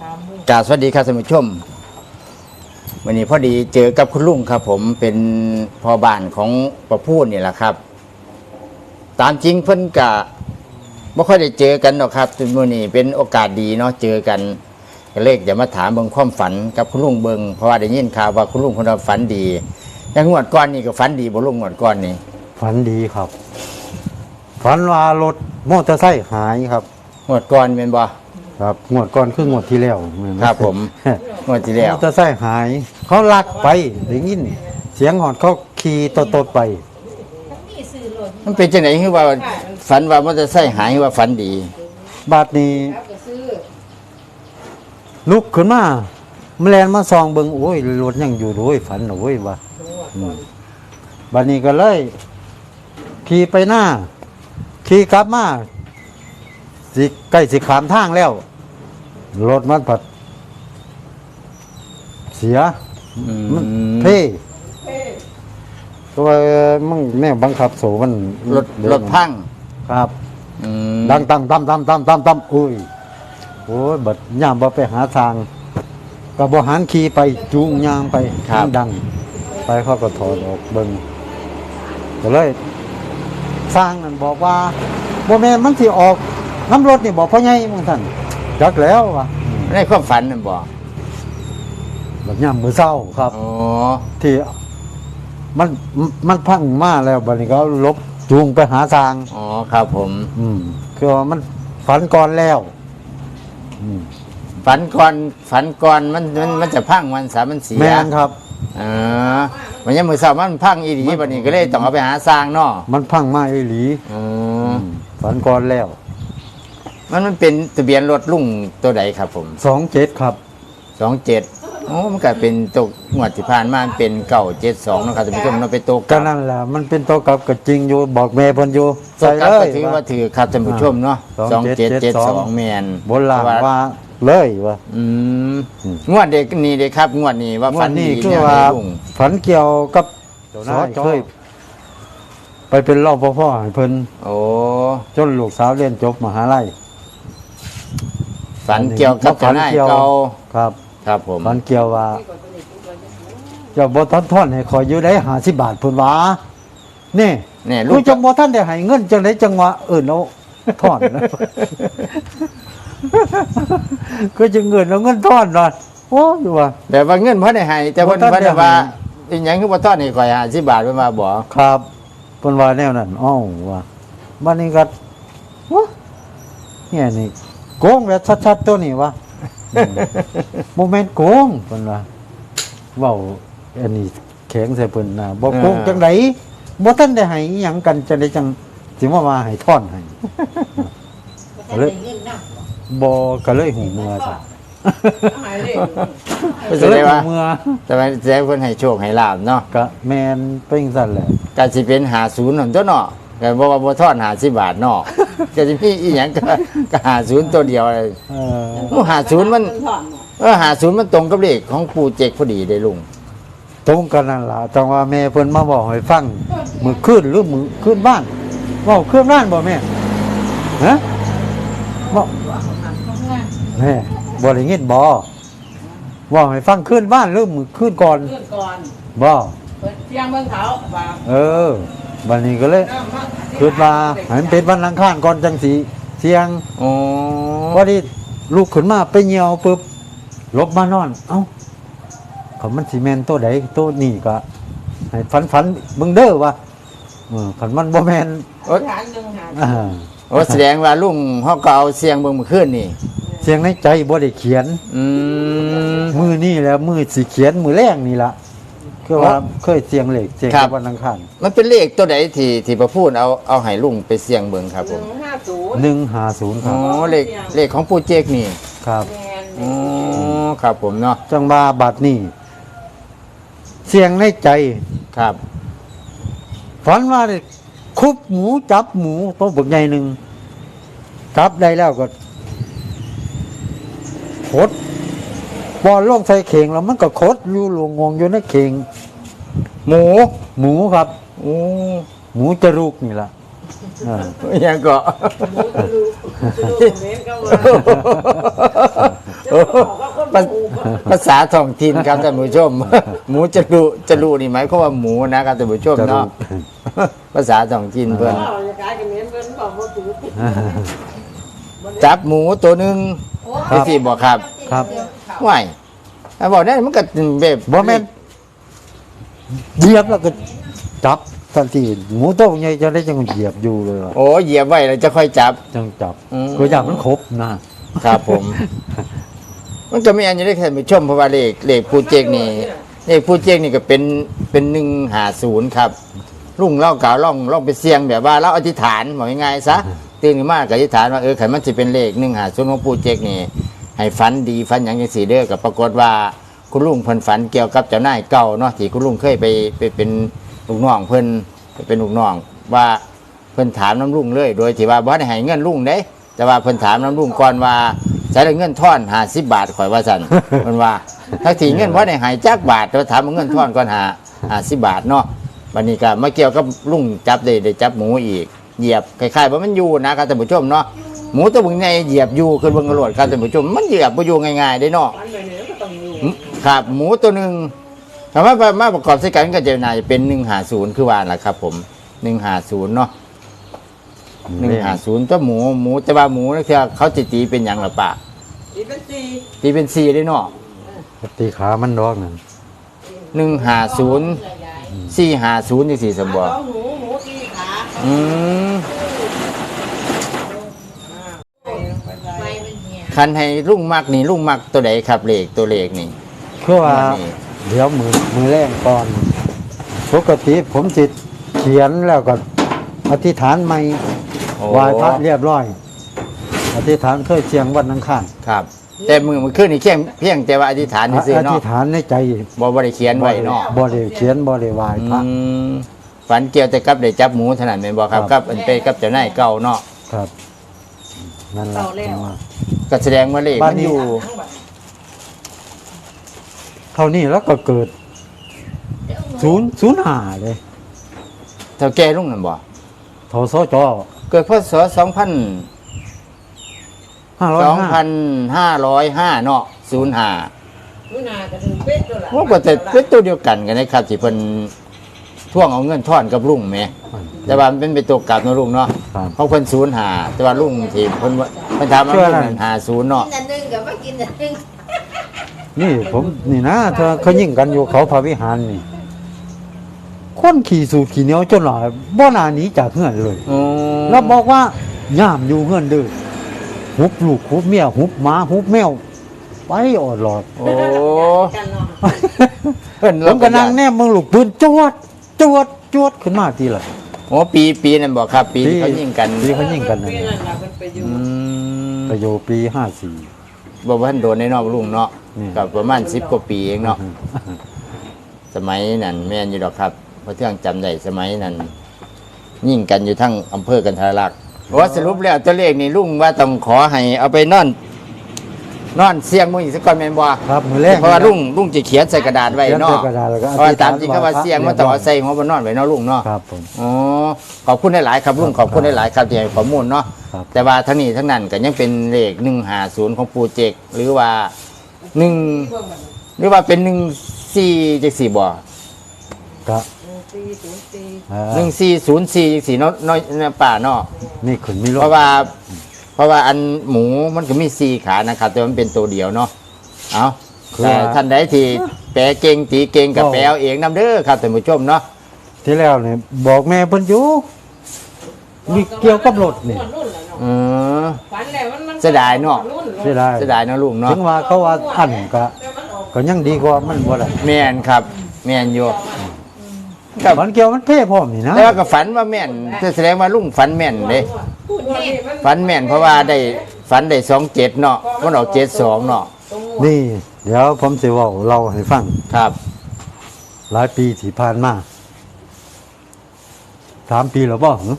สามมือกราบสวัสดีครับท่านผู้ชม วันนี้พอดีเจอกับคุณลุงครับ ผมเป็นพ่อบ้านของประพูดนี่แหละครับ ตามจริงเพิ่นกะไม่ค่อยได้เจอกันหรอกครับจนมื่อนี้เป็นโอกาสดีเนาะเจอกันก็เลยจะมาถามเบิ่งความฝันกับคุณลุงเบิงเพราะว่าได้ยินข่าวว่าคุณลุงคนเราฝันดีอย่างงวดก้อนนี่ก็ฝันดีบ่ลุงงวดก้อนนี่ฝันดีครับฝันว่ารถมอเตอร์ไซค์หายครับ งวดก้อนเป็นบ่ ครับงวดก่อนคืองวดที่แล้วแม่นไหครับผมงวดที่แล้วมอเตอร์ไซค์หาย เขาลักไปได้ยินเสียงหอนเขาขี่ตดๆไป มันเป็นจังไหนคือว่าฝันว่ามอเตอร์ไซค์หายคือว่าฝันดี บาดนี้แล้วก็ซื้อลุกขึ้นมาแมลงมาซองเบิงโอ้ยรถยังอยู่โอ้ยฝันโอ้ยว่าอืมบาดนี้ก็เลยขี่ไปหน้าขี่กลับมาสิใกล้สิขามทางแล้ว รถมันผัด เสียอืมมันเท่ตัวมึงแม่บังคับโสมันรถรถพังครับอืมดังตั้มตั้มตั้มตั้มตั้มตั้มอุ้ยโอ้ยบัดย่ามบ่ไปหาทางก็บ่หันขี่ไปจูงยางไปมันดัง ไปเขาก็ถอดออกเบิ่งก็เลยสร้างนั่นบอกว่าบ่แม่นมันสิออกน้ำรถนี่บอกพ่อใหญ่มึงท่าน จักแล้วว่ะในความฝันนั่นบอกบัดย่ามมื้อเช้าครับ อ๋อที่มันมันพังมาแล้วบัดนี้ก็ลบจูงไปหาทาง อ๋อครับผม อืมคือว่ามันฝันก่อนแล้วอืมฝันก่อนฝันก่อนมันมันมันจะพังมันสามมันเสียแม่นครับอ๋อมันยังมือสาวมันพังอีดีบัดนี้ก็เลยต้องเอาไปหาสร้างเนาะมันพังมาอีหลีอ๋อมฝันก่อนแล้ว มันมันเป็นทะเบียนรถลุงตัวใดครับผมสองเจ็ดครับสองเจ็ดโอ้มันก็เป็นตกงวดที่ผ่านมามันเป็นเก่าเจ็ดสองนะครับท่านผู้ชมเราะไปตกก็นั่นแหละมันเป็นตัวกลับกับจริงอยู่บอกแม่เพิ่นอยู่ใส่ใส่เลเลยยถือว่าว่าถือครับท่านผู้ชมเนาะสสอองงเจ็ดเจ็ดเจ็ดเจ็ดสสอองงแมนบนหลังว่าเลยว่า อืมงวดเด็กนี่เด็กครับ งวดนี้ว่าฝันวันดีนี้คือแนวว่าใดลุงฝันเกี่ยวกับสอเคยไปเป็นรอบพ่อให้เพิ่นโอ้ จนลูกสาวเรียนจบมหาลัย ฝันเกี่ยวกับฝัเจ้านนายเกี่ยวเก่าครับครับผมฝันเกี่ยวว่าเจ้าบ่ทันทอนให้ขอยอยู่ได้50บาทพุ่นว่านี่เนี่ยลูลูกกจังบ่ท่านได้ให้เงินจังไดจังหวะเอิ้นเอาทอนนะก็จะเงินเอาเงินทอนหน่อยโอ้ยว่าแต่ว่าเงินเพิ่นได้ให้แต่เพิ่นบ่ทันเพิ่นได้ได้ให้ว่าอีหยังคือบ่ทอดให้ข่อย50บาทเพิ่นมาบอกครับเพิ่นว่าแนวนั้นอ้าวว่าบัดนี้ก็วะเนี่ยนี่ โกงแบบชัดๆตัวนี้วะอืมบ่แม่นโกงเพิ่นว่าเว้าอันนี้แข็งใส่เพิ่นน่ะบ่โกงจังไดบ่ทันได้ให้อิหยังกันจังไดจังสิมาว่าให้ทอนให้ก็ได้เงินนะบ่ก็เลยหูเมือซะหายเลยก็แสก็เลดยงหูว่าเมือแต่ว่าแสดงเพิ่นให้โชคให้ลาบเนาะก็แม่นเป็นจังซั่นแหละก็สิเป็น50นั่นตัวเนาะก็บ่ว่าบ่ทอด50บาทเนาะ ก็สิมีอีหยังก็ก็50ตัวเดียวเลย เออโอ้50มันถอนเนี่ยเออ50มันตรงกับเลขของปู่เจกพอดีเด้ลุงตรงกันนั่นล่ะจังว่าแม่เพิ่นมาบอกให้ฟังมื้อคืนหรือมื้อคืนบ้านเว้าคืนบ้านบ่แม่ฮะเว้าแม่บ่ได้ยินบ่ว่าให้ฟังขึ้นบ้านหรือมือขึ้นก่อนเพื่อนก่อนบ่เปิดเที่ยงเบิ่งเขาว่าเออ บัดนี้ก็เลยคิดว่าให้มันเป็นวันอังคารก่อนจังสีเสียงอ๋อพอดีลูกขึ้นมาไปเหี่ยวปึ๊บลบมานอน เอ้าเขามันสิแม่นตัวใดตัวนี้ก็ให้ฝันฝันๆเบิ่งเด้อว่าเออคันมันบ่แม่นโอ้หารหนึ่งหารอ่าโอ้แสดงว่าลุงเฮาก็เอาเสียงเบิ่งเมื่อคืนนี่ เสียงในใจบ่ได้เขียน อืม มือนี่แหล้วมือสิเขียนมือแรกนี่ละ คือว่าเคยเสียงเหล็กเสียงครับ วันอังคารมันเป็นเลขตัวใดที่ที่พระพูดเอาเอาให้ลุงไปเสียงเบิ่งครับหผนึ่มงห้าศูนย์หนึ่งหาศูนย์คอ๋รัอบ เลขเลขของปู่เจกนี่ครับ แมนอ๋อครับผมเนาะจังบาบัดนี่เสียงในใจครับฝันว่าได้คุบหมูจับหมูตัวบึกใหญ่หนึ่งจับได้แล้วก็ขดบอลลงใส่เข่งแล้วมันก็ขดอยู่ลงงงอยู่ในเข่ง หมูหมูครับ โอ้หมูจะรูกนี่ละอ่ายังก็หมูกระดูกกระดูกเมนก็ว่าโอ้ภาภาษาท้องถิ่นครับท่านผู้ชม หมูจะรูจะรูนี่หมายความว่าหมูนะครับท่านผู้ชมจะรู้เนาะภาษาท้องถิ่นเพิ่นพ่อจะกลายเป็นเหม็นเพิ่นบอกว่าถูกจับหมูตัวหนึงครับที่บอกครับครับ ห่วยถ้าบอกได้มันก็แบบบ่แม่น เหยียบแล้วก็จับทันทีหมูโต้งใหญ่จะได้จังเหยียบอยู่เลยว่ะโอ้เหยียบไว้แล้วจะค่อยจับ จังจับอืม ก็อยากมันครบนะครับผม มันก็มีอันอยู่ได้แค่านผู้ชมเพราะว่าเลขเลขผู้เจกนี่เลขผู้เจกนี่ก็เป็นเป็นหนึ่งหาศูนย์ครับลุงเล่าเก่าล่องล่องไปเสียงแบบว่าเราอธิษฐานบอกยังไงซะตื่นขึ้นมาก็อธิษฐานว่าเออขันมันจะเป็นเลขหนึ่งหาศูนย์ของผู้เจกนี่ให้ฝันดีฝันอย่างยังสีเด้อกับปรากฏว่า คุณลุงเพิ่นฝันเกี่ยวกับเจ้านายเก่าเนาะที่คุณลุงเคยไปไปเป็นลูกน้องเพิ่นไปเป็นลูกน้อง ว่าเพิ่นถามน้ำลุงเลย โดยที่ว่าบ่ได้ให้เงินลุงเด้แต่ว่าเพิ่นถามน้ำลุงก่อนว่าใช้ได้เงินทอน50บบาทข่อยว่าซั่นเพิ่นว่าถ้าที่เงินบ่ได้ให้จักบาทแต่ว่าถามว่าเงินทอนก่อนหา50บบาทเนาะวันนี้ก็มาเกี่ยวกับลุงจับได้ได้จับหมูอีกเหยียบคล้ายๆว่ามันอยู่นะครับท่านผู้ชมเนาะหมูตัวบึงในเหยียบอยู่คือบิ่งกระโดดครับท่านผู้ชมมันเหยียบบ่อยู่ง่ายๆได้เนาะ อันไหนเนี่ยก็ต้องอยู่หึครับหมูตัวหนึ่งถามว่ามาประกอบใส่กันก็จะน่าจะเป็นหนึ่งหาศูนย์คือว่าแหละครับ ผมหนึ่งหาศูนย์เนาะหนึ่งหาศูนย์ตัวหมูหมูแต่ว่าหมูนี่คือเขาจะตีเป็นอย่างละปะอีเป็นสี่ตีเป็นสี่ได้เนาะตีขามันดอกนั่นหนึ่งหาศูนย์สี่หาศูนย์ยี่สี่สมบัติเอาหมูหมูตีขาอืมไฟมันเหี่ยคันให้ลุงมักนี่ลุงมักตัวใดครับเลขตัวเลขนี่ คือว่านี่เดี๋ยวมือมือแรงก่อน ปกติผมสิเขียนแล้วก็อธิษฐานใหม่โอ้ไหว้พระเรียบร้อย อธิษฐานเคยเชียงวันนังข้างครับ แต่มือมันขึ้นนี่เพียงเพียงแต่ว่าอธิษฐานซื่ออๆเนาะธิษฐานในใจบ่บ่ได้เขียนไว้เนาะบ่ได้เขียนบ่ได้ไหว้พระ อืมฝันเกี่ยวแต่กับได้จับหมูเท่านั้นแม่นบ่ครับคกัรับบ อันไปกับเจ้านายเก่าเนาะครับ นั่นแหละจังว่าก็แสดงว่าเลขบ้ามันนนี้ อยู่เท่านี้แล้วก็เกิดศูนย์ศูนย์หาเลยเท่าแก่ลุงนั่นบ่ทศจเกิดพศ2000ห้าร้อยห้า2505เนาะ05นู่นน่ะจะถึงเป๊ะตัวละว่าก็แต่เป็นตัวเดียวกันกันนะครับที่เพิ่นท่วงเอาเงินทอนกับลุงแหมแต่ว่ามันเป็นไปตัวกลับเนาะลุงเนาะครับเพราะเพิ่น05แต่ว่าลุงที่เพิ่นว่าเพิ่นถามว่าเชื่ลุองนั่นนั่น50เนาะกินอันหนึงกับว่ากินอันหนึง นี่ผมนี่นะเธอเขายิ่งกันอยู่เขาพระวิหารนี่คนขี่สูตรขี่เหนียวจนหลายบ่นาหนีจากเฮือนเลยอืมแล้วบอกว่าย่ามอยู่เฮือนเด้อหุบลูกหุบเมียหุบหมาหุบแมวไปออดหลอดโอ้กันเนาะเพิ่นผมก็นั่งแนมเมืองลูกปืนจวดจวดจวดขึ้นมาทีละโอ้ปีปีนั่นบ่ครับ ปีที่เขายิงกันปีเขายิงกันนั่นปีนั้นล่ะเพิ่นไปอยู่อืมประโยปีห้าสี่ บ่ว่าท่านโดนในนอกลุงเนาะนี่ กับประมาณ10กว่าปีเองเนาะสมัยนั้นแม่นอยู่ดอกครับเพราะเที่ยงจำได้สมัยนั้นยิ่งกันอยู่ทั้งอำเภอกันทรลักษณ์ว่าสรุปแล้วตัวเลขนี่ลุงว่าต้องขอให้เอาไปนอน นอนเสียงมืออีกสักก่อนแม่นบ่ครับมือแรก เพราะว่าลุงลุงจะเขียนใส่กระดาษไว้เขียนเนาะใส่กระดาษแล้วก็เพราะว่าตามจริงเขาว่าอธิษฐานเสียงมันต้องเอาใส่หัวบนนอนไว้เนาะลุงเนาะ ครับผม อ๋อขอบคุณหลายๆครับลุงขอบคุณหลายๆครับที่ให้ข้อมูลเนาะ ครับ แต่ว่าทั้งนี้ทั้งนั้นก็ยังเป็นเลขหนึ่งหาศูนย์ของปูเจก หรือว่าหนึ่งหรือว่าเป็นหนึ่งสี่จังสี่บ่ก็สี่ศูนย์สี่เอ่อหนึ่งสี่ศูนย์สี่จังสี่เนาะเนาะเนาะป่าเนาะนี่ขึ้นมีรเพถราะว่า เพราะว่าอันหมูมันก็มีสี่ขานะครับแต่มันเป็นตัวเดียวเนาะเอาแต่ท่านใดที่แปลเก่งตีเก่งกับแปลเอาเองนํเด้อครับท่านผู้ชมเนาะที่แล้วเนี่ยบอกแม่เพิ่นอยู่มีเกี่ยวกับรถนี่รุ่นละเนาะ อือฝันแล้วมันมันเสียดายเนาะ รุ่นเสียดายเสียดายเนาะลุงเนาะถึงว่าเขาว่าอันก็แต่มันออกก็ยังดีกว่ามันบ่ได้แม่นครับ แม่นอยู่ครับมันเกี่ยวมันเพ่พร้อมนี่นะแต่ว่าก็ฝันว่าแม่นแสดงว่าลุงฝันแม่นเด้พูดนี่มันฝันแม่นเพราะว่าได้ฝันได้สองเจ็ดเนาะมันออกเจ็ดสองเนาะตรงหัวนี่ เดี๋ยวผมสิเว้าเล่าให้ฟัง ครับ หลายปีที่ผ่านมาสามปีแล้วบ่หึ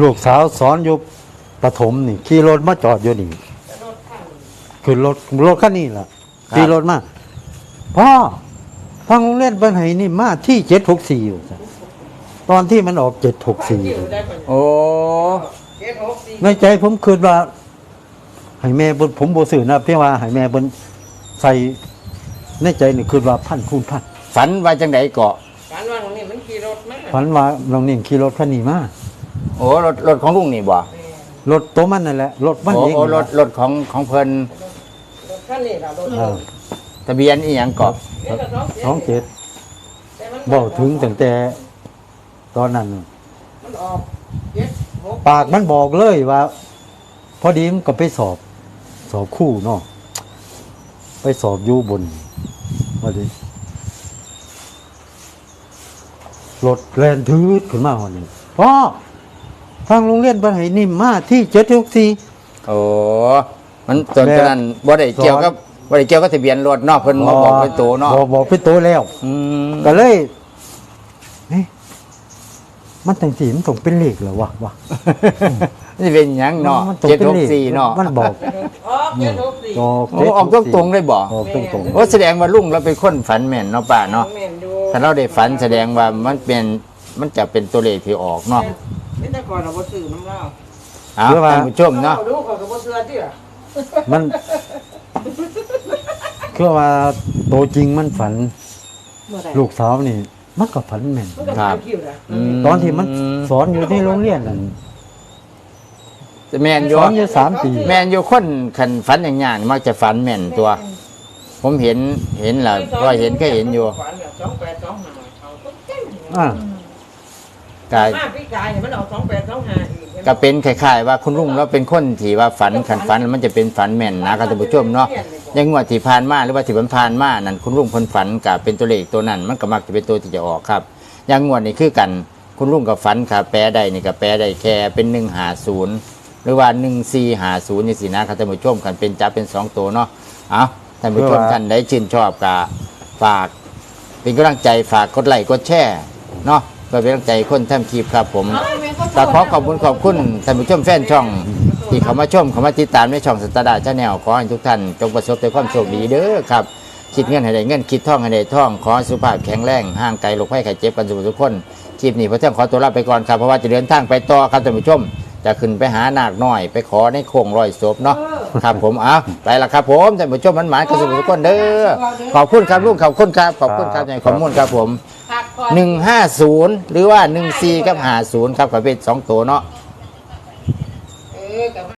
ลูกสาวสอนอยู่ประถมนี่ขี่รถมาจอดอยู่นี่คือรถรถคันนี้ล่ะขี่รถมาพ่อทางโรงเรียนเปิ้นให้นี่มาที่เจ็ดหกสี่อยู่จ้ะตอนที่มันออกเจ็ดหกสี่ได้ปะโอ้เจ็ดหกสี่ในใจผมคิดว่าให้แม่เบิ่นผมบ่ซื้อนะเพียงว่าให้แม่เบิ่นใส่ในใจนี่คือว่าพันคูณพันฝันว่าจังไดเกาะฝันว่าตรงนี้มันขี่รถมาฝันว่าน้องนิ่งขี่รถคันนี้มา โอ้รถรถของลุงนี่บ่รถตัวมันนั่นแหละรถมันโอ้เองโอ้รถรถของของเพิ่นรถคันนี้ล่ะรถเออทะเบียนอีหยังเกาะเดี๋ยวก็ต้องเสียสองเจ็ดแต่มันบอกถึงตั้งแต่ตอนนั้นน่ะมันออกเจ็ดหกปากมันบอกเลยว่า พอดีมันก็ไปสอบ สอบคู่เนาะไปสอบอยู่บนพอดีรถแลนทืดขึ้นมาหอนี่พ่อ ทางโรงเรียนบ้านไหนิ่มมาที่เจ็ดหกสี่ โอ้มันตอนแบบนั้นบ่ได้เกี่ยวกับบ่ได้เกี่ยวกับทะเบียนรถเนาะเพิ่นมาบอกเป็นตัวเนาะบอกบอกเป็นตัวแล้ว อืมก็เลยนี่มันตั้งสีมันต้องเป็นเลขเหรอวะวะนี่เป็นหยังเนาะมัต้องเป็นเลข764เนาะมันบอกออกเจ็ดหกสี่ออกโอ้ออกตรงๆเลยบ่ออกตรงตรงโอ้แสดงว่าลุงเราเป็นคนฝันแม่นเนาะป้าเนาะแม่นอยู่ถ้าเราได้ฝันแสดงว่ามันเป็นมันจะเป็นตัวเลขที่ออกเนาะ เป็นแต่ก่อนเราบ่ซื้อน้ำเหล้าเอาท่านผู้ชมเนาะดูเขาก็บ่ซื้อที่ล่ะมัน คือว่าโตวจริงมันฝันเมื่อใดลูกสาวนี่ มันก็ฝันแม่นมันก็ตามคิวนะม ตอนที่มันสอนอยู่ในโรงเรียนนั่นแม่นอสยู่อนอยู่สามปีแม่นอยู่คนคันฝันอย่างอย่างมักจะฝันแม่นตัว ผมเห็นเห็นล่ะเพราะเห็นก็เห็นอยู่ฝันแบบสองแปดสองห้าเขาก็เก่งอ่า ก็มาพี่กายเนี่ยมันออกสองแปดสองห้าอีกก็เป็นคล้ายๆว่าคุณลุงเราเป็นคนที่ว่าฝันขันฝันแล้วมันจะเป็นฝันแม่นนะครับท่านผู้ชมเนาะอยังงวดที่ผ่านมาหรือว่าที่ผ่านมานั่นคุณลุงเพ้นฝันกับเป็นตัวเลขตัวนั้น มันก็มักจะเป็นตัวที่จะออกครับอยังงวดนี้คือกันคุณลุงกับฝันค่ะแปลได้นี่ก็แปลได้แค่เป็นหนึ่งหาศูนย์หรือว่าหนึ่งสี่หาศูนย์นี่สินะครับท่านผู้ชมกันเป็นจับเป็นสองตัวเนาะเอาท่านผู้ชมท่านได้ชื่นชอบกับฝาก เป็นกำลังใจฝากกดไลค์กดแชร์เนาะ เพื่อเป็นกำลังใจคนทำคลิปครับผมก็ขอขอบคุณขอบคุณท่านผู้ชมแฟนช่อง ที่เขามาชมเขามาติดตามในช่องสตาร์ดาชาแนลขอให้ทุกท่านจงประสบแต่ความโชคดีเด้อครับคิดเงินให้ได้เงินคิดท่องให้ได้ท่องขอให้สุขภาพแข็งแรงห่างไกลโรคภัยไข้เจ็บกันสุขทุกคนคลิปนี้พระเจ้าขอตัวลาไปก่อนครับเพราะว่าจะเดินทางไปต่อครับท่านผู้ชม จะขึ้นไปหานาคน้อย ไปขอในโค้งรอยศพเนาะครับผมเอาไปละครับผมท่านผู้ชมมันหมายกันสุขทุกคนเด้อขอบคุณครับลุงขอบคุณครับขอบคุณครับในข้อมูลครับผม หนึ่งห้าศูนย์หรือว่าหนึ่งสี่กับห้าศูนย์ครับกับเป็นสองตัวเนาะ